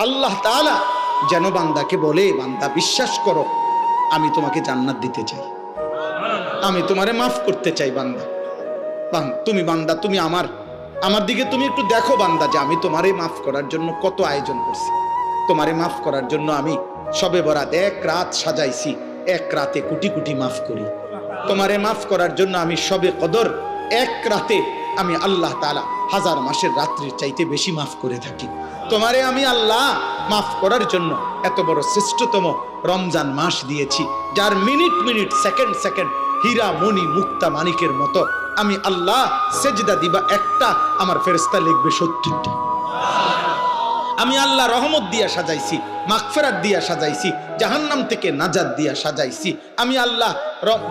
আল্লাহ তাআলা যেন বান্দাকে বলে, বান্দা বিশ্বাস করো, আমি তোমাকে জান্নাত দিতে চাই। আমি তোমারে মাফ করতে চাই বান্দা। বান- তুমি বান্দা, তুমি আমার। আমার দিকে তুমি একটু দেখো বান্দা যে আমি তোমারে মাফ করার জন্য কত আয়োজন করছি। তোমারে মাফ করার জন্য আমি সবে বরাত এক রাত সাজাইছি, এক রাতে কোটি কোটি মাফ করি। তোমারে মাফ করার জন্য আমি সবে কদর এক রাতে আমি আল্লাহ তাআলা হাজার মাসের রাত্রির চাইতে বেশি মাফ করে থাকি। তোমারে আমি আল্লাহ মাফ করার জন্য এত বড় শ্রেষ্ঠতম রমজান মাস দিয়েছি, যার মিনিট মিনিট, সেকেন্ড সেকেন্ড হীরা মণি মুক্তা মানিকের মতো আমি আল্লাহ সেজদা দিবা একটা আমার ফেরস্তা লিখবে সত্তরটা। আমি আল্লাহ রহমত দিয়া সাজাইছি, মাগফেরাত দিয়া সাজাইছি, জাহান্নাম থেকে নাজাদ দিয়া সাজাইছি। আমি আল্লাহ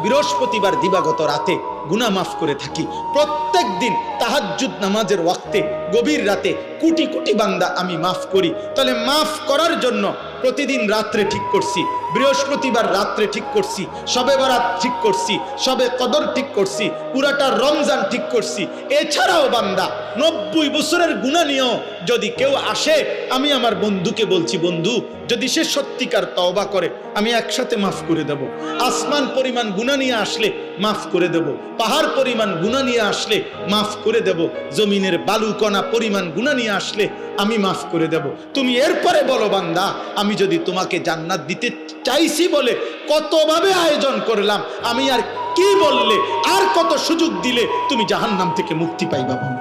বৃহস্পতিবার দিবাগত রাতে গুনাহ মাফ করে থাকি। প্রত্যেক দিন তাহাজ্জুদ নামাজের ওয়াক্তে, গভীর রাতে কোটি কোটি বান্দা আমি মাফ করি। তাহলে মাফ করার জন্য প্রতিদিন রাত্রে ঠিক করছি। বৃহস্পতিবার রাত্রে ঠিক করছি, সবে বরাত ঠিক করছি, সবে কদর ঠিক করছি, পুরাটা রমজান ঠিক করছি। এছাড়াও বান্দা, নব্বই বছরের গুণা নিয়েও যদি কেউ আসে, আমি আমার বন্ধুকে বলছি, বন্ধু, যদি সে সত্যিকার তওবা করে, আমি একসাথে মাফ করে দেব। আসমান পরিমাণ গুণা নিয়ে আসলে মাফ করে দেব। পাহাড় পরিমাণ গুণা নিয়ে আসলে মাফ করে দেব। জমিনের বালু কণা পরিমাণ গুণা নিয়ে আসলে আমি মাফ করে দেব। তুমি এরপরে বলো বান্দা, আমি যদি তোমাকে জান্নাত দিতে চাইছি বলে কতভাবে আয়োজন করলাম, আমি আর কি বললে, আর কত সুযোগ দিলে তুমি জাহান্নাম থেকে মুক্তি পাইবা বলো।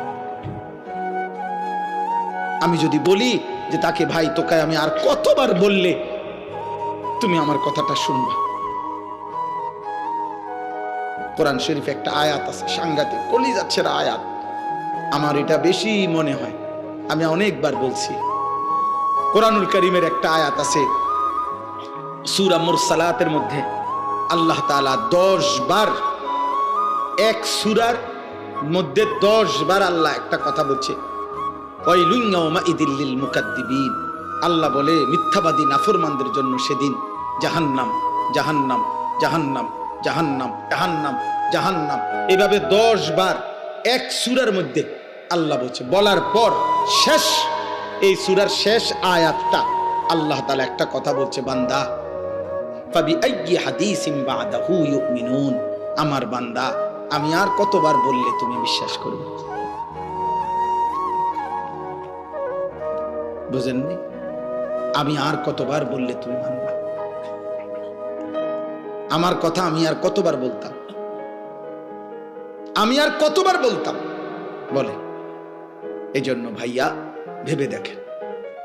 আমি যদি বলি যে তাকে, ভাই, তোকে আমি আর কতবার বললে তুমি আমার কথাটা শুনবা? কোরআন শরীফ একটা আয়াত আছে, সাংঘাতিক কলি যাচ্ছে আয়াত। আমার এটা বেশি মনে হয়, আমি অনেকবার বলছি। কোরআনুল করিমের একটা আয়াত আছে সুরা মুরসালাতের মধ্যে আল্লাহ তাআলা দশ বার, এক সুরার মধ্যে দশ বার আল্লাহ একটা কথা বলছে। আল্লাহ বলে, মিথ্যাবাদী নাফরমানদের জন্য সেদিন জাহান্নাম জাহান্নাম জাহান্নাম জাহান্নাম জাহান্নাম জাহান্নাম। এভাবে দশ বার, এক সুরার মধ্যে আল্লাহ বলছে, বলার পর শেষ, এই সুরার শেষ আয়াতটা আল্লাহ তালা একটা কথা বলছে, বান্দা। আমার বান্দা, আমি আর কতবার বললে তুমি বিশ্বাস করবে? বুঝেননি? আমি আর কতবার বললে তুমি মানবা? আমার কথা আমি আর কতবার বলতাম? আমি আর কতবার বলতাম? বলে। এজন্য ভাইয়া, ভেবে দেখেন।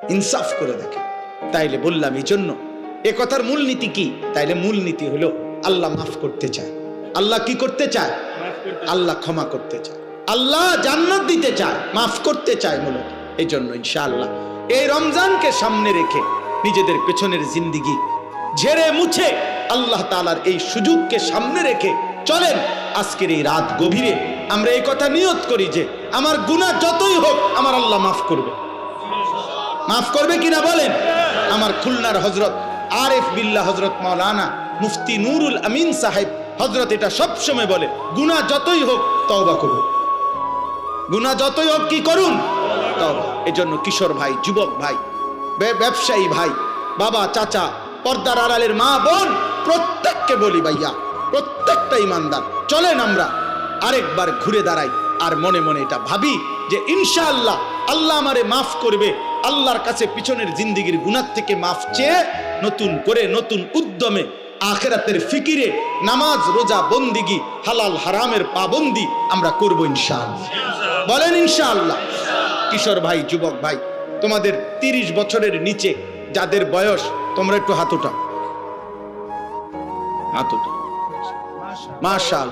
ইনসাফ করে দেখেন। তাইলে বললাম এই জন্য এ কথার মূল নীতি কি? তাইলে মূল নীতি হলো আল্লাহ মাফ করতে চায়। আল্লাহ কি করতে চায়? আল্লাহ ক্ষমা করতে চায়। আল্লাহ জান্নাত দিতে চায়, মাফ করতে চায় মূলত। এই জন্য ইনশাআল্লাহ এই রমজানকে সামনে রেখে নিজেদের পেছনের জিন্দিগি ঝেড়ে মুছে আল্লাহ তাআলার এই সুযোগকে সামনে রেখে চলেন আজকের এই রাত গভীরে। আমরা এই কথা নিয়ত করি যে আমার গুনাহ যতই হোক আমার আল্লাহ মাফ করবে। মাফ করবে কিনা বলেন? আমার খুলনার হজরত আরেফ বিল্লাহ হজরত মাওলানা মুফতি নুরুল আমিন সাহেব হজরত এটা সবসময় বলে, গুনাহ যতই হোক তওবা করুন। গুনাহ যতই হোক কি করুন? এজন্য কিশোর ভাই, যুবক ভাই ব্যবসায়ী ভাই, বাবা, চাচা, পর্দার আড়ালের মা, বোন, প্রত্যেককে বলি ভাইয়া, প্রত্যেকটা ইমানদার। চলেন আমরা আরেকবার ঘুরে দাঁড়াই আর মনে মনে এটা ভাবি যে ইনশাআল্লাহ, আল্লাহ আমারে মাফ করবে আল্লাহর কাছে পিছনের জিন্দিগির গুনার থেকে মাফ চেয়ে নতুন করে নতুন উদ্যমে, আখেরাতের ফিকিরে নামাজ, রোজা, বন্দিগি, হালাল, হারামের পাবন্দি আমরা করব ইনশাআল্লাহ। বলেন ইনশাআল্লাহ। কিশোর ভাই, যুবক ভাই, তোমাদের তিরিশ বছরের নিচে যাদের বয়স, তোমরা একটু হাত উঠাও। হাত মাশাল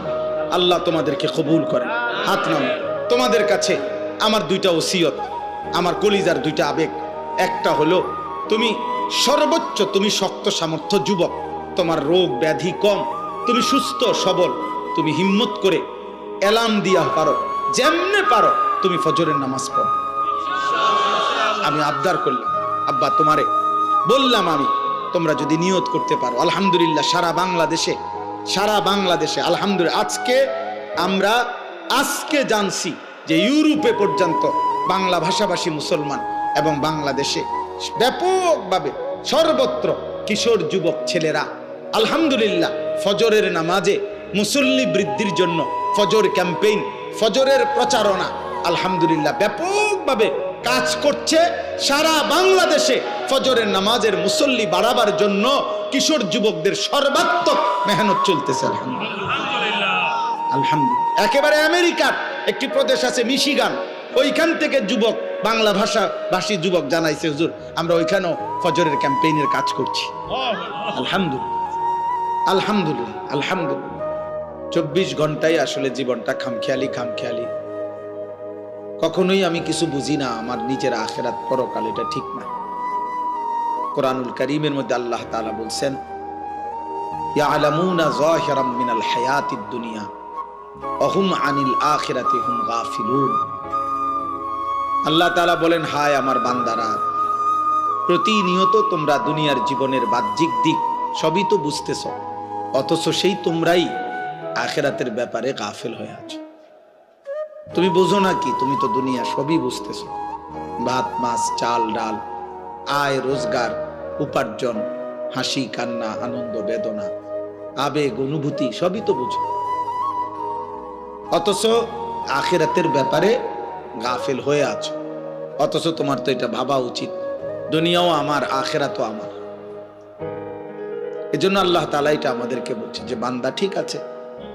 আল্লাহ তোমাদেরকে কবুল করে হাত নাম তোমাদের কাছে আমার দুইটা ওসিয়ত। আমার কলিজার দুইটা আবেগ। একটা হলো, তুমি সর্বোচ্চ, তুমি শক্ত সামর্থ্য যুবক। তোমার রোগ ব্যাধি কম, তুমি সুস্থ, সবল, তুমি হিম্মত করে এলাম দিয়া পারো। যেমনে পারো, তুমি ফজরের নামাজ পড়ো। আমি আবদার করলাম, আব্বা তোমারে, বললাম আমি, তোমরা যদি নিয়ত করতে পারো, আলহামদুলিল্লাহ সারা বাংলাদেশে সারা বাংলাদেশে, আলহামদুলিল্লাহ, আজকে আমরা, আজকে জানছি যে ইউরোপে পর্যন্ত বাংলা ভাষাভাষী মুসলমান এবং বাংলাদেশে ব্যাপকভাবে সর্বত্র কিশোর যুবক ছেলেরা আলহামদুলিল্লাহ ফজরের নামাজে মুসল্লি বৃদ্ধির জন্য ফজর ক্যাম্পেইন, ফজরের প্রচারণা আলহামদুলিল্লাহ ব্যাপকভাবে কাজ করছে। সারা বাংলাদেশে ফজরের নামাজের মুসল্লি বাড়াবার জন্য কিশোর যুবকদের সর্বাত্মক মেহনত চলতেছে, আলহামদুলিল্লাহ। আলহামদুলিল্লাহ। একেবারে আমেরিকার একটি প্রদেশ আছে মিশিগান। ওইখান থেকে যুবক, বাংলা ভাষা ভাষী যুবক জানাইছে, হুজুর, আমরা ওইখানেও ফজরের ক্যাম্পেইনের কাজ করছি। আলহামদুলিল্লাহ। আলহামদুলিল্লাহ আলহামদুলিল্লাহ। চব্বিশ ঘন্টায় আসলে জীবনটা খামখেয়ালি খামখেয়ালি। কখনোই আমি কিছু বুঝি না, আমার নিজের আখেরাত পরকাল এটা ঠিক না। কোরআনুল করিমের মধ্যে আল্লাহ তাআলা বলছেন, ইয়ালামুনা যাহিরাম মিনাল হায়াতিদ দুনিয়া অহুম আনিল আখিরাতি হুম গাফিলুন। আল্লাহ তাআলা বলেন, হায় আমার বান্দারা, প্রতিনিয়ত তোমরা দুনিয়ার জীবনের বাহ্যিক দিক সবই তো বুঝতেছ, অথচ সেই তোমরাই আখেরাতের ব্যাপারে গাফেল হয়ে আছো। তুমি বোঝো না কি, তুমি তো দুনিয়া সবই বুঝতেছ। ভাত, মাছ, চাল, ডাল, আয়, রোজগার, উপার্জন, হাসি, কান্না, আনন্দ, বেদনা, আবেগ, অনুভূতি সবই তো বুঝো। অথচ আখেরাতের ব্যাপারে গাফেল হয়ে আছো। অথচ তোমার তো এটা ভাবা উচিত। দুনিয়াও আমার আখেরা তো আমার। এজন্য আল্লাহ তালা এটা আমাদেরকে বলছে যে, বান্দা ঠিক আছে,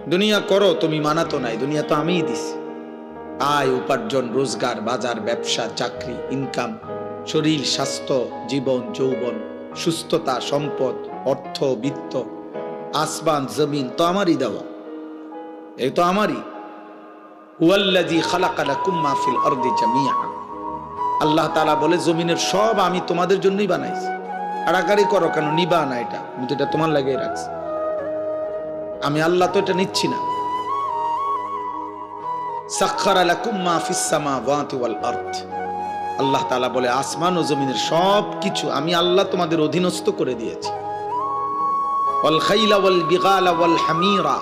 দুনিয়া করো, তুমি মানাতো নাই, দুনিয়া তো আমিই দিছি। আয়, উপার্জন, রোজগার, বাজার, ব্যবসা, চাকরি ইনকাম শরীর, স্বাস্থ্য, জীবন, যৌবন, সুস্থতা, সম্পদ, অর্থ, বিত্ত, আসমান, জমিন, তো আমারই দেওয়া। এই তো আমারই। আল্লাহ বলে, জমিনের সব আমি তোমাদের জন্যই বানাইছি। আড়াকাড়ি করো কেন? নিবা না এটা। আমি তো এটা তোমার লাগিয়ে রাখছি। আমি আল্লাহ তো এটা নিচ্ছি না। আল্লাহ তাআলা বলে, আসমান ও জমিনের সব কিছু আমি আল্লাহ তোমাদের অধীনস্থ করে দিয়েছি। খাইলা হামিরা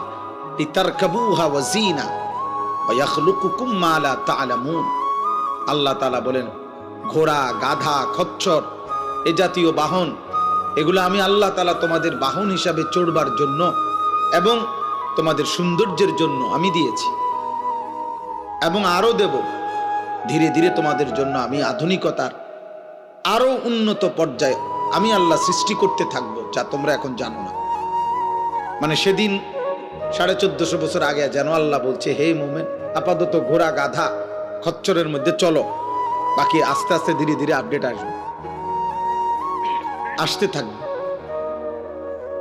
আল্লাহ তাআলা বলেন, ঘোড়া, গাধা, খচ্চর, এ জাতীয় বাহন, এগুলো আমি আল্লাহ তালা তোমাদের বাহন হিসাবে চড়বার জন্য এবং তোমাদের সৌন্দর্যের জন্য আমি দিয়েছি। এবং আরও দেব, ধীরে ধীরে তোমাদের জন্য আমি আধুনিকতার আরও উন্নত পর্যায়ে আমি আল্লাহ সৃষ্টি করতে থাকব, যা তোমরা এখন জানো না। মানে সেদিন সাড়ে চোদ্দশো বছর আগে যেন আল্লাহ বলছে, হে মোমেন, আপাতত ঘোড়া গাধা, খচ্চরের মধ্যে চলো। বাকি আস্তে আস্তে ধীরে ধীরে আপডেট আসবে। আসতে থাকবে।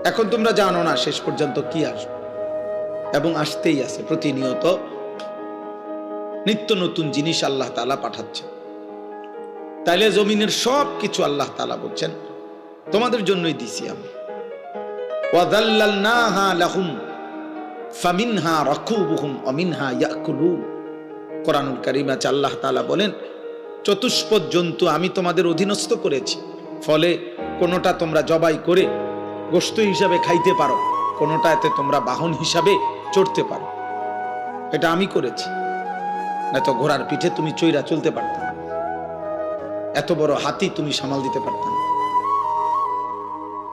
এখন তোমরা জানো না শেষ পর্যন্ত কি আসবে। এবং আসতেই আছে প্রতিনিয়ত নিত্য নতুন জিনিস আল্লাহ তালা পাঠাচ্ছে তাইলে জমিনের সব কিছু আল্লাহ তালা বলছেন, তোমাদের জন্যই দিছি আমি। ওয়াদাল্লালনাহা লাহুম। ফামিনহা রাকুবুহুম অমিনহা ইয়াকুলুন। কোরআনুল কারীম আল্লাহ তাআলা বলেন, চতুষ্পদ জন্তু আমি তোমাদের অধীনস্থ করেছি, ফলে কোনোটা তোমরা জবাই করে গোশত হিসাবে খাইতে পারো কোনোটা এতে তোমরা বাহন হিসাবে চড়তে পারো। এটা আমি করেছি না তো ঘোড়ার পিঠে তুমি চৈরা চলতে পারতাম এত বড় হাতি তুমি সামাল দিতে পারতাম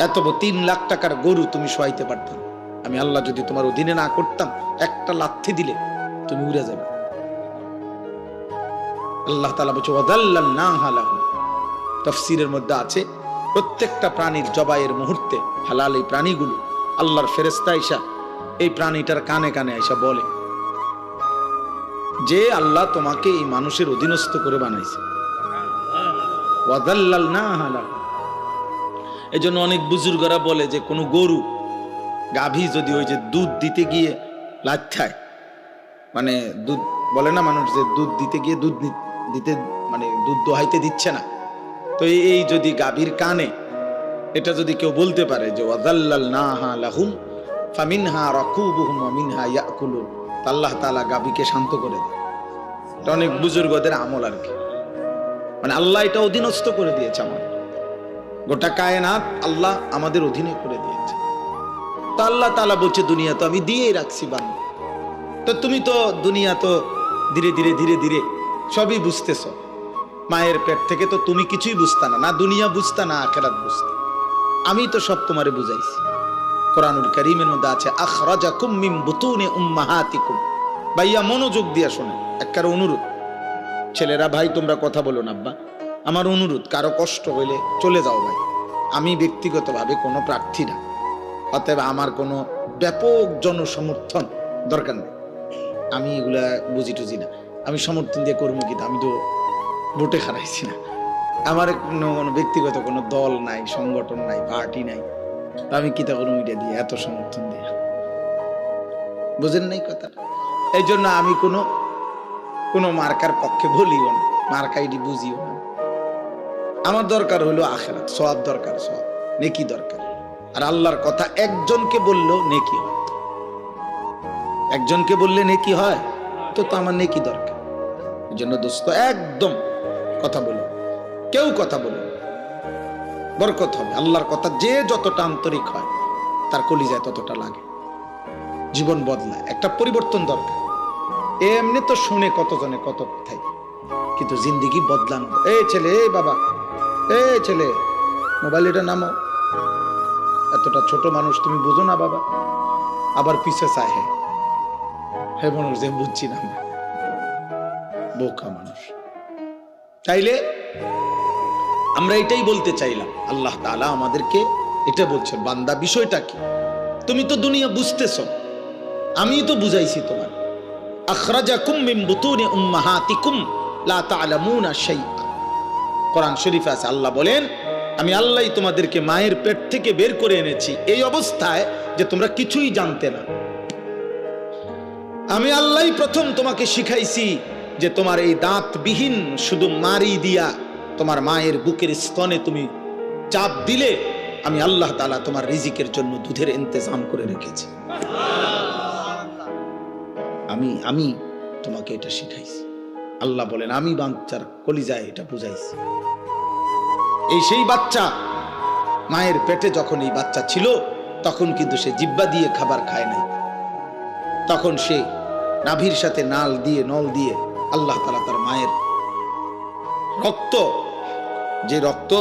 এত বড় তিন লাখ টাকার গরু তুমি শোয়াইতে পারতাম। আমি আল্লাহ যদি তোমার অধীনে না করতাম, একটা লাথি দিলে তুমি উড়ে যাবে। আল্লাহ তালা বলছে ওয়াদাল্লাল না হালাহু তফসিরের মধ্যে আছে, প্রত্যেকটা প্রাণীর জবাইয়ের মুহূর্তে হালাল এই প্রাণীগুলো আল্লাহর ফেরেস্তা আইসা এই প্রাণীটার কানে কানে আইসা বলে, যে আল্লাহ তোমাকে এই মানুষের অধীনস্থ করে বানাইছে। ওয়াদাল্লাল না হালাহু এই জন্য অনেক বুজুর্গরা বলে যে, কোনো গরু গাভী যদি ওই যে দুধ দিতে গিয়ে লাচ্ছায় মানে দুধ বলে না মানুষ যে দুধ দিতে গিয়ে দুধ দিতে মানে দুধ দোহাইতে দিচ্ছে না। তো এই- যদি গাভীর কানে এটা যদি কেউ বলতে পারে যে ওয়াদাল্লাল না হা লাহুম ফামিনহা রাকুবুহুম মিনহা ইয়াকুলুন আল্লাহ তাআলা গাভীকে শান্ত করে দেয়। এটা অনেক বুজুর্গদের আমল আর কি। মানে আল্লাহ এটা অধীনস্থ করে দিয়েছে আমাদের গোটা কায়নাত আল্লাহ আমাদের অধীনে করে দিয়েছে। তো আল্লাহ তালা বলছে, দুনিয়া তো আমি দিয়েই রাখছি বান তো তুমি তো দুনিয়া তো ধীরে ধীরে ধীরে ধীরে সবই বুঝতেছ। মায়ের পেট থেকে তো তুমি কিছুই বুঝতা না না দুনিয়া বুঝতা, না আখেরাত বুঝতা। আমি তো সব তোমারে বুঝাইছি। কোরআনুল করিমের মধ্যে আছে, আখরাজাকুম মিন বুতুনি উম্মাহাতিকুম। ভাইয়া মনোযোগ দিয়া শোনেন একবার অনুরোধ। ছেলেরা, ভাই, তোমরা কথা বলো না আব্বা। আমার অনুরোধ, কারও কষ্ট হইলে চলে যাও ভাই। আমি ব্যক্তিগতভাবে কোনো প্রার্থী না। অতএব আমার কোনো ব্যাপক জনসমর্থন দরকার নেই। আমি এগুলা বুঝি টুঝি না। আমি সমর্থন দিয়ে করব কিন্তু আমি তো ভোটে হারাইছি না। আমার কোনো কোনো ব্যক্তিগত কোনো দল নাই, সংগঠন নাই, পার্টি নাই। আমি কিতা কোনো মিডিয়া দিয়ে এত সমর্থন দিয়ে। বুঝেন নাই কথাটা? এই জন্য আমি কোনো কোনো মার্কার পক্ষে বলিও না মার্কাইডি বুঝিও না। আমার দরকার হলো আখেরাত সব দরকার সব নেকি দরকার। আর আল্লাহর কথা একজনকে বললেও নেকি হয়। একজনকে বললে নেকি হয়, তো তো আমার নেকি দরকার। এই জন্য দোস্ত, একদম কথা বলো। কেউ কথা বলো না। বরকত হবে। আল্লাহর কথা যে যতটা আন্তরিক হয়, তার কলিজায় ততটা লাগে। জীবন বদলায়। একটা পরিবর্তন দরকার। এমনি তো শুনে কতজনে কত কথাই। কিন্তু জিন্দিগি বদলানো। এই ছেলে, এই বাবা। এই ছেলে, মোবাইল এটা নামো এতটা ছোট মানুষ তুমি বুঝো না, বাবা। আবার পিছে চায় হে। হে মানুষ, যে বুঝছি না। বোকা মানুষ। তাইলে আমরা এটাই বলতে চাইলাম, আল্লাহ তাআলা আমাদেরকে এটা বলছেন, বান্দা, বিষয়টা কি? তুমি তো দুনিয়া বুঝতেছ আমি তো বুঝাইছি তোমার আখরাজাকুম মিন বুতুনি উম্মাহাতিকুম লা তা'লামুনা শাইআ। কোরআন শরীফে আছে, আল্লাহ বলেন আমি আল্লাহ তোমাদেরকে মায়ের পেট থেকে বের করে এনেছি। এই অবস্থায় যে তোমরা কিছুই জানতে না। আমি আল্লাহ প্রথম তোমাকে শিখাইছি যে তোমার এই দাঁতবিহীন শুধু মারি দিয়া তোমার মায়ের বুকের স্তনে তুমি চাপ দিলে আমি আল্লাহ তালা তোমার রিজিকের জন্য দুধের ইন্তজাম করে রেখেছি। আমি আমি তোমাকে এটা শিখাইছি। আল্লাহ বলেন, আমি বাচ্চার কলিজায় এটা বুঝাইছি। এই সেই বাচ্চা। মায়ের পেটে যখন এই বাচ্চা ছিল, তখন কিন্তু সে জিব্বা দিয়ে খাবার খায় নাই। তখন সে নাভির সাথে নাল দিয়ে, নল দিয়ে আল্লাহ তালা তার মায়ের রক্ত, যে রক্ত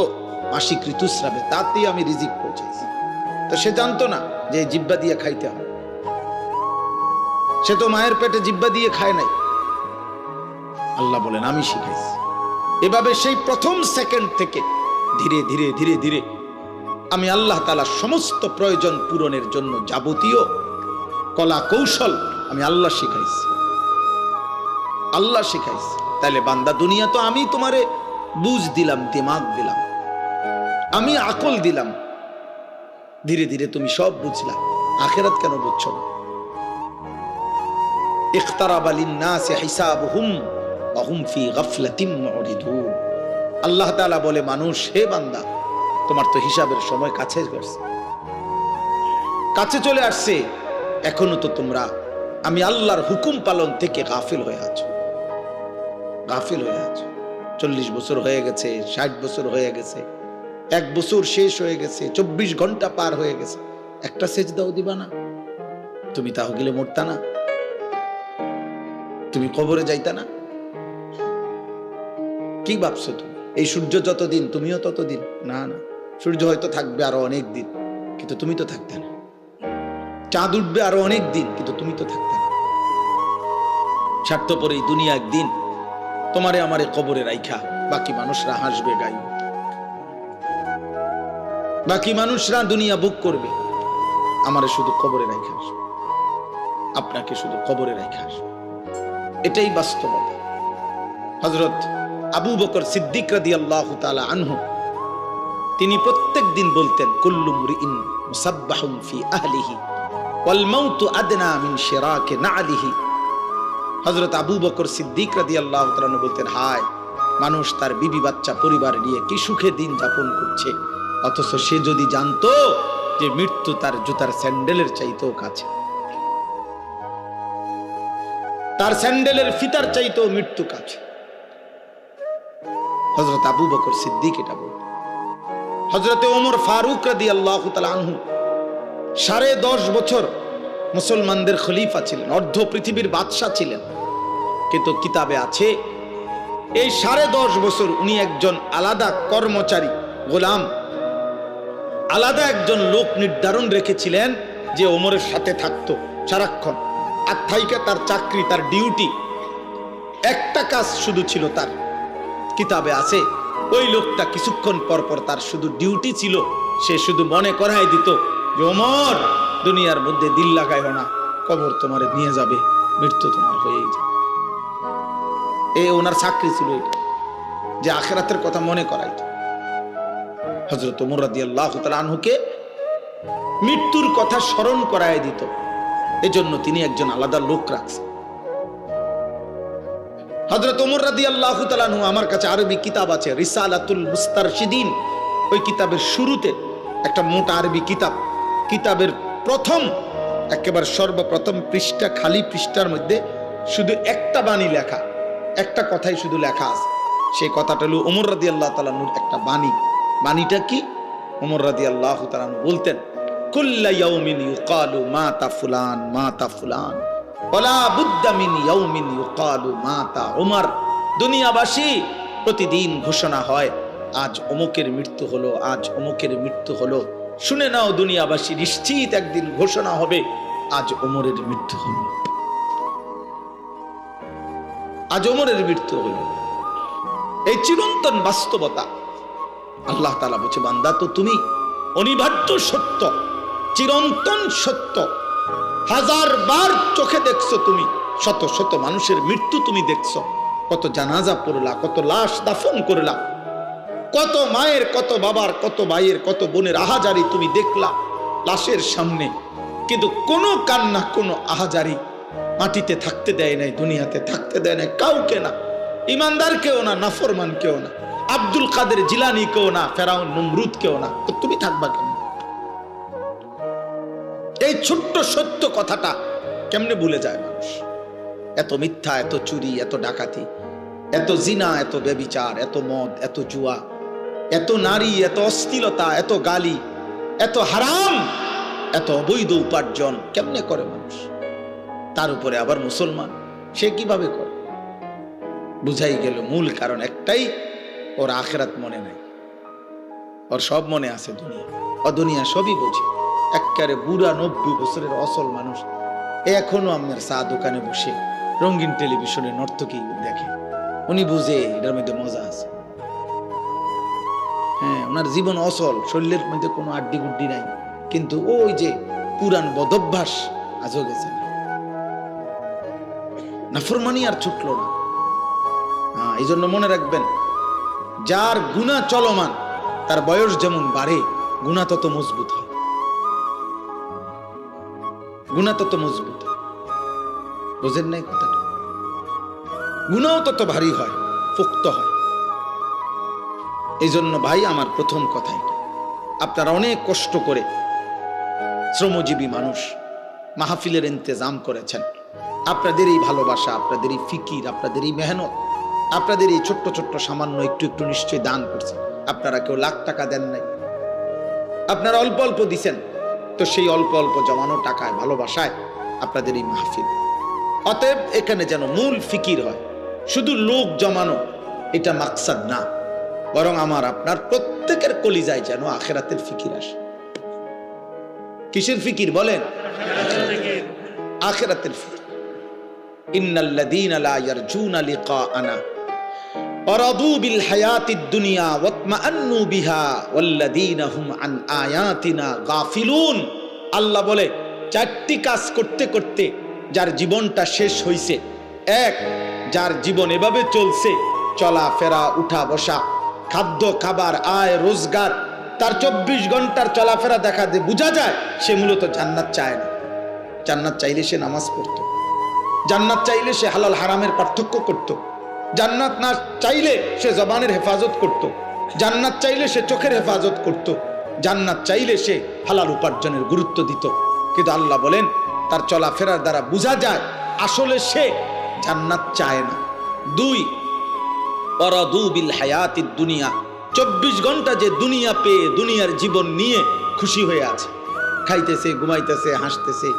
মাসিক ঋতুস্রাবে, তাতেই আমি রিজিক পৌঁছাইছি। তো সে জানতো না যে জিব্বা দিয়ে খাইতে হয় সে তো মায়ের পেটে জিব্বা দিয়ে খায় নাই। আল্লাহ বলেন, আমি শিখাইছি। এভাবে সেই প্রথম সেকেন্ড থেকে ধীরে ধীরে ধীরে ধীরে আমি আল্লাহ তালা সমস্ত প্রয়োজন পূরণের জন্য যাবতীয় কলা কৌশল আমি আল্লাহ শিখাইছি আল্লাহ শিখাইছি তাহলে বান্দা দুনিয়া তো আমি তোমারে বুঝ দিলাম দিমাগ দিলাম আমি আকল দিলাম ধীরে ধীরে তুমি সব বুঝলা আখেরাত কেন বুঝছো না اقترب للناس حسابهم وهم في غفلة معرضون আল্লাহ তালা বলে, মানুষ, হে বান্দা, তোমার তো হিসাবের সময় কাছে করছে কাছে চলে আসছে, এখনও তো তোমরা, আমি আল্লাহর হুকুম পালন থেকে গাফিল হয়ে আছো। গাফিল হয়ে আছো। চল্লিশ বছর হয়ে গেছে, ষাট বছর হয়ে গেছে, এক বছর শেষ হয়ে গেছে, চব্বিশ ঘণ্টা পার হয়ে গেছে। একটা সেচ দাও দিবা না। তুমি তাহ গেলে মরতা না। তুমি কবরে যাইতা না। কি ভাবছ তুমি? এই সূর্য যতদিন, তুমিও ততদিন। না না, সূর্য হয়তো থাকবে আরও অনেক দিন, কিন্তু তুমি তো থাকতে না। চাঁদ উঠবে আরও অনেক দিন, কিন্তু তুমি তো থাকতে না। স্বার্থপর এই দুনিয়া একদিন, তোমারে আমারে কবরে রাইখা, বাকি মানুষরা হাসবে গাই বাকি মানুষরা দুনিয়া বুক করবে, আমারে শুধু কবরে রাইখা আসবে। আপনাকে শুধু কবরে রাইখা আসবে। এটাই বাস্তবতা। হজরত আবু বকর সিদ্দিক রাদি আল্লাহ তালা আনহু, তিনি প্রত্যেক দিন বলতেন, কুল্লু মুরিইন মুসাব্বাহুন ফি আহলিহি আবু বকর সিদ্দিক রাদিয়াল্লাহু তাআলা বলতেন, হায়, মানুষ তার বিবি বাচ্চা পরিবার নিয়ে কি সুখে দিন যাপন করছে। অথচ সে যদি জানতো যে মৃত্যু তার জুতার স্যান্ডেলের চাইতেও কাছে। তার স্যান্ডেলের ফিতার চাইতেও মৃত্যু কাছে। হজরত আবু বকর সিদ্দিক এটা বল হজরতে ওমর ফারুক রাদি আল্লাহ আনহু সাড়ে দশ বছর মুসলমানদের খলিফা ছিলেন, অর্ধ পৃথিবীর বাদশাহ ছিলেন। কিন্তু কিতাবে আছে, এই সাড়ে দশ বছর উনি একজন আলাদা কর্মচারী, গোলাম। আলাদা একজন লোক নির্ধারণ রেখেছিলেন যে ওমরের সাথে থাকতো সারাক্ষণ। থাইকে তার চাকরি, তার ডিউটি, একটা কাজ শুধু ছিল তার। কিতাবে আছে, ওই লোকটা কিছুক্ষণ পর পর তার শুধু ডিউটি ছিল, সে শুধু মনে করাই দিত, যে ওমর, দুনিয়ার মধ্যে দিল লাগাইও না, কবর তোমার নিয়ে যাবে, মৃত্যু তোমার হয়েই যাবে। এ ওনার চাকরি ছিল এটা, যে আখেরাতের কথা মনে করাইতো। হজরত মুরাদি আল্লাহ আনহুকে মৃত্যুর কথা স্মরণ করায় দিত। এজন্য তিনি একজন আলাদা লোক রাখছেন। হজরত ওমর রাদি আল্লাহ তালানহু আমার কাছে আরবি কিতাব আছে, রিসালাতুল মুস্তারশিদিন। ওই কিতাবের শুরুতে একটা মোটা আরবি কিতাব। কিতাবের প্রথম, একেবারে সর্বপ্রথম পৃষ্ঠা, খালি পৃষ্ঠার মধ্যে শুধু একটা বাণী লেখা, একটা কথাই শুধু লেখা আছে। সেই কথাটা হলো ওমর রাদি আল্লাহ তালানুর একটা বাণী। বাণীটা কি? ওমর রাদি আল্লাহ তালানু বলতেন, কুল্লা ইয়াউমিন ইউকালু মাতা ফুলান মাতা ফুলান। ওলা বুদ্দা মিন ইয়াউমিন ইউকালু মাতা ওমর দুনিয়াবাসী, প্রতিদিন ঘোষণা হয়, আজ অমুকের মৃত্যু হলো, আজ অমুকের মৃত্যু হলো। শুনে নাও দুনিয়াবাসী, নিশ্চিত একদিন ঘোষণা হবে, আজ ওমরের মৃত্যু হলো। আজ ওমরের মৃত্যু হলো। এই চিরন্তন বাস্তবতা, আল্লাহ তালা বলছে, বান্দা তো তুমি, অনিবার্য সত্য, চিরন্তন সত্য হাজার বার চোখে দেখছ তুমি, শত শত মানুষের মৃত্যু তুমি দেখছ। কত জানাজা পড়লা, কত লাশ দাফন করলা, কত মায়ের, কত বাবার, কত ভাইয়ের, কত বোনের আহাজারি তুমি দেখলা লাশের সামনে। কিন্তু কোনো কান্না, কোনো আহাজারি মাটিতে থাকতে দেয় নাই, দুনিয়াতে থাকতে দেয় নাই, কাউকে না, ইমানদার কেউ না, নাফরমান কেউ না, আব্দুল কাদের জিলানি কেউ না, ফেরাউন নমরুদ কেউ না। তো তুমি থাকবা কেন? এই ছোট্ট সত্য কথাটা কেমনে ভুলে যায় মানুষ? এত মিথ্যা, এত চুরি, এত ডাকাতি, এত জিনা, এত বেবিচার এত মদ, এত জুয়া, এত নারী, এত অস্থিরতা এত গালি, এত হারাম, এত অবৈধ উপার্জন কেমনে করে মানুষ? তার উপরে আবার মুসলমান, সে কীভাবে করে? বুঝাই গেল মূল কারণ একটাই, ওর আখেরাত মনে নাই। ওর সব মনে আছে দুনিয়া ও দুনিয়া সবই বোঝে। একেবারে বুড়া নব্বই বছরের অসল মানুষ। এখনও আপনার চা দোকানে বসে, রঙিন টেলিভিশনে নর্তকী দেখে। উনি বুঝে এটার মধ্যে মজা আছে। হ্যাঁ ওনার জীবন অসল, শরীরের মধ্যে কোনো আড্ডি গুড্ডি নাই। কিন্তু ওই যে পুরান বদভ্যাস আজও গেছে নাফরমানি আর ছুটলো না। হ্যাঁ এই জন্য মনে রাখবেন, যার গুণা চলমান, তার বয়স যেমন বাড়ে, গুণা তত মজবুত হয়। গুণা তত মজবুত। বোঝেন নাই কথাটা? গুণাও তত ভারী হয়, পোক্ত হয়। এই জন্য ভাই, আমার প্রথম কথা এটা। আপনারা অনেক কষ্ট করে শ্রমজীবী মানুষ মাহফিলের ইন্তজাম করেছেন। আপনাদের এই ভালোবাসা, আপনাদের এই ফিকির, আপনাদের এই মেহনত, আপনাদের এই ছোট্ট ছোট্ট সামান্য একটু একটু নিশ্চয়ই দান করছেন আপনারা কেউ লাখ টাকা দেন নাই। আপনারা অল্প অল্প দিছেন। তো সেই অল্প অল্প জমানো টাকায়, ভালোবাসায় আপনাদের এই মাহফিল। অতএব এখানে যেন মূল ফিকির হয়, শুধু লোক জমানো, এটা মাকসাদ না, বরং আমার, আপনার প্রত্যেকের কলিজায় যেন আখেরাতের ফিকির আসে। কিসের ফিকির বলেন? আখেরাতের ফিকির। ইন্নাল্লাযীনা লা ইয়ারজুনা অরাদু বিল হায়াতিদ দুনিয়া ওয়াতমাআন্নু বিহা ওয়াল্লাযীনা আয়াতিনা গাফিলুন। আল্লাহ বলে, চারটি কাজ করতে করতে যার জীবনটা শেষ হইছে। এক, যার জীবন এভাবে চলছে, চলাফেরা উঠা বসা খাদ্য, খাবার, আয়, রোজগার, তার চব্বিশ ঘণ্টার চলাফেরা দেখা দিয়ে বোঝা যায়, সে মূলত জান্নাত চায় না। জান্নাত চাইলে সে নামাজ পড়ত। জান্নাত চাইলে সে হালাল হারামের পার্থক্য করতো। জান্নাত না চাইলে সে জবানের হেফাজত করত। জান্নাত চাইলে সে চোখের হেফাজত করত। জান্নাত চাইলে সে হালাল উপার্জনের গুরুত্ব দিত কিন্তু আল্লাহ বলেন, তার চলাফেরার দ্বারা বোঝা যায়, আসলে সে জান্নাত চায় না দুই, অরাদু বিল হায়াতির দুনিয়া চব্বিশ ঘণ্টা যে দুনিয়া পেয়ে দুনিয়ার জীবন নিয়ে খুশি হয়ে আছে খাইতেছে, ঘুমাইতেছে, হাসতেছে,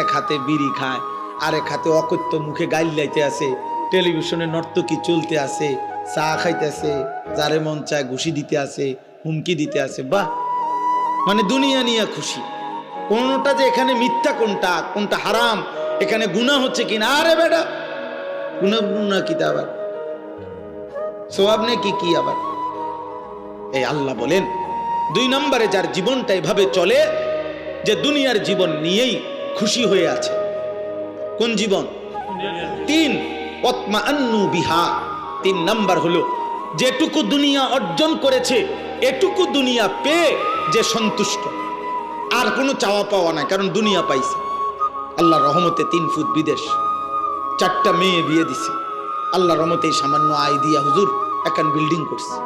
এক হাতে বিড়ি খায়, আরেক হাতে অকথ্য মুখে গাইল লাইতে আছে টেলিভিশনে নর্তকী চলতে আছে চা খাইতেছে, যারে মন চায় ঘুষি দিতে আছে হুমকি দিতে আছে বাহ! মানে দুনিয়া নিয়ে খুশি। কোনটা যে এখানে মিথ্যা, কোনটা কোনটা হারাম, এখানে গুণা হচ্ছে কিনা আরে বেটা গুণা গুণা কিতা আবার? সোয়াব নে কি কি আবার? এই আল্লাহ বলেন, দুই নম্বরে যার জীবনটা এভাবে চলে, যে দুনিয়ার জীবন নিয়েই খুশি হয়ে আছে। কোন জীবন? তিন। পত্মা আন্নু বিহা। তিন নাম্বার হলো, যেটুকু দুনিয়া অর্জন করেছে, এটুকু দুনিয়া পেয়ে যে সন্তুষ্ট। আর কোনো চাওয়া পাওয়া নাই, কারণ দুনিয়া পাইছে। আল্লাহ রহমতে তিন ফুট বিদেশ, চারটা মেয়ে বিয়ে দিছে। আল্লাহ রহমতে সামান্য আয় দিয়া হুজুর একান বিল্ডিং করছে।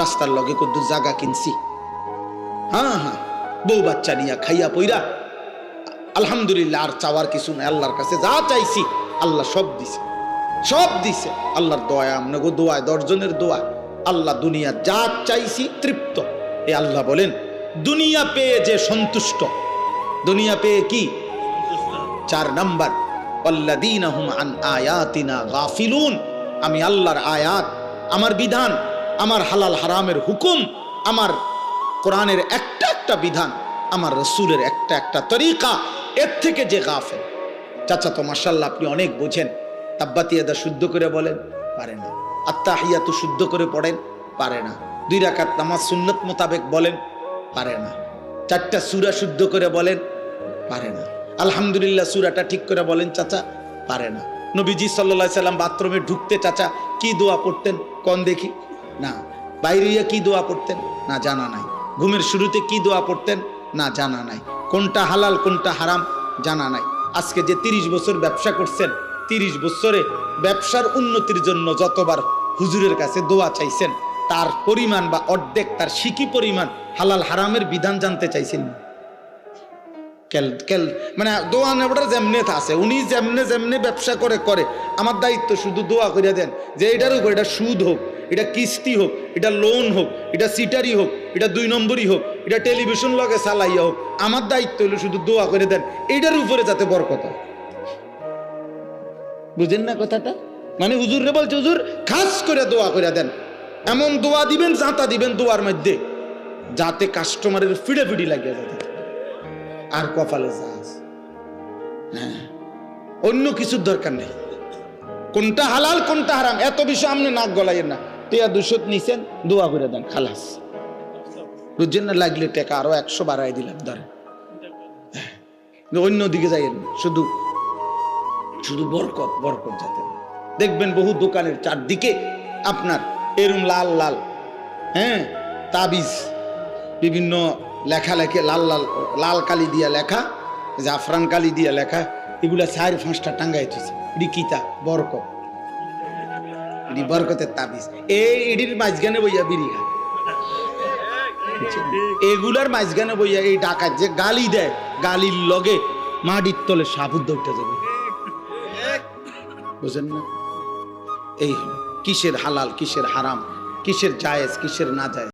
রাস্তার লগে কদ্দু জাগা কিনছি। হ্যাঁ হ্যাঁ বউ বাচ্চা নিয়া খাইয়া পইরা, আলহামদুলিল্লাহ আর চাওয়ার কিছু নাই, আল্লাহর কাছে যা চাইছি, আল্লাহ সব দিছে। সব দিছে। আল্লাহর দোয়া আমনগো দোয়ায়, দশজনের দোয়া আল্লাহ দুনিয়া যা চাইছি তৃপ্ত। এ আল্লাহ বলেন, দুনিয়া পেয়ে যে সন্তুষ্ট। দুনিয়া পেয়ে কি? চার নাম্বার গাফিলুন। আমি আল্লাহর আয়াত, আমার বিধান, আমার হালাল হারামের হুকুম, আমার কোরআনের একটা একটা বিধান, আমার রসুলের একটা একটা তরিকা, এর থেকে যে গাফেল। চাচা তো মাসাল্লাহ আপনি অনেক বোঝেন। তাব্বাতিয়াদা শুদ্ধ করে বলেন, পারে না। আত্মাহিয়াত শুদ্ধ করে পড়েন, পারে না। দুই রাকাত নামাজ সুন্নত মোতাবেক বলেন, পারে না। চারটা সুরা শুদ্ধ করে বলেন, পারে না। আলহামদুলিল্লাহ সুরাটা ঠিক করে বলেন, চাচা, পারে না। নবীজি সাল্লা সাল্লাম বাথরুমে ঢুকতে, চাচা, কি দোয়া পড়তেন? কন দেখি? না। বাইরে গিয়ে কি দোয়া পড়তেন? না, জানা নাই। ঘুমের শুরুতে কি দোয়া পড়তেন? না, জানা নাই। কোনটা হালাল, কোনটা হারাম? জানা নাই। আজকে যে তিরিশ বছর ব্যবসা করছেন তিরিশ বছরে ব্যবসার উন্নতির জন্য যতবার হুজুরের কাছে দোয়া চাইছেন, তার পরিমাণ বা অর্ধেক, তার সিকি পরিমাণ হালাল হারামের বিধান জানতে চাইছেন কেল কেল মানে দোয়া নেবটার যেমনে আছে, উনি যেমনে যেমনে ব্যবসা করে করে আমার দায়িত্ব শুধু দোয়া করে দেন যে এটার উপর এটা সুদ হোক, এটা কিস্তি হোক, এটা লোন হোক, এটা সিটারি হোক, এটা দুই নম্বরই হোক, এটা টেলিভিশন লগে চালাইয়া হোক, আমার দায়িত্ব হলো শুধু দোয়া করে দেন এইটার উপরে যাতে বরকত হয়। বুঝেন না কথাটা? মানে হুজুর রে বলছে হুজুর খাস করে দোয়া করে দেন। এমন দোয়া দিবেন জাঁতা দিবেন দোয়ার মধ্যে। যাতে কাস্টমারের ফিডে ফিডি লাগিয়ে যেতে আর কপালে জাহাজ হ্যাঁ। অন্য কিছুর দরকার নেই। কোনটা হালাল কোনটা হারাম এত বিষয় আপনি নাক গলাইয়েন না। টিয়া দুশোত নিছেন দোয়া করে দেন খালাস। বুঝছেন না? লাগলে টাকা আরও একশো বাড়াই দিলাম ধরেন। হ্যাঁ, অন্য দিকে যাইয়েন শুধু শুধু বরকত বরকত যাতে দেখবেন বহু দোকানের চারদিকে আপনার এরম লাল লাল হ্যাঁ তাবিজ, বিভিন্ন লেখা লেখে লাল লাল লাল কালি দিয়া লেখা জাফরান কালি দিয়া লেখা, এগুলা চার ফাঁসটা টাঙ্গাই থইছে। এটি কিতা বরকত। এটি বরকতের তাবিজ। এই এটির মাঝখানে বইয়া বিড়ি এগুলার মাঝখানে বইয়া এই ডাকাত যে গালি দেয়, গালির লগে মাটির তলে সাবুদ্ধ উঠে যাবে বুঝেন না? এই কিসের হালাল কিসের হারাম কিসের জায়েজ কিসের না জায়েজ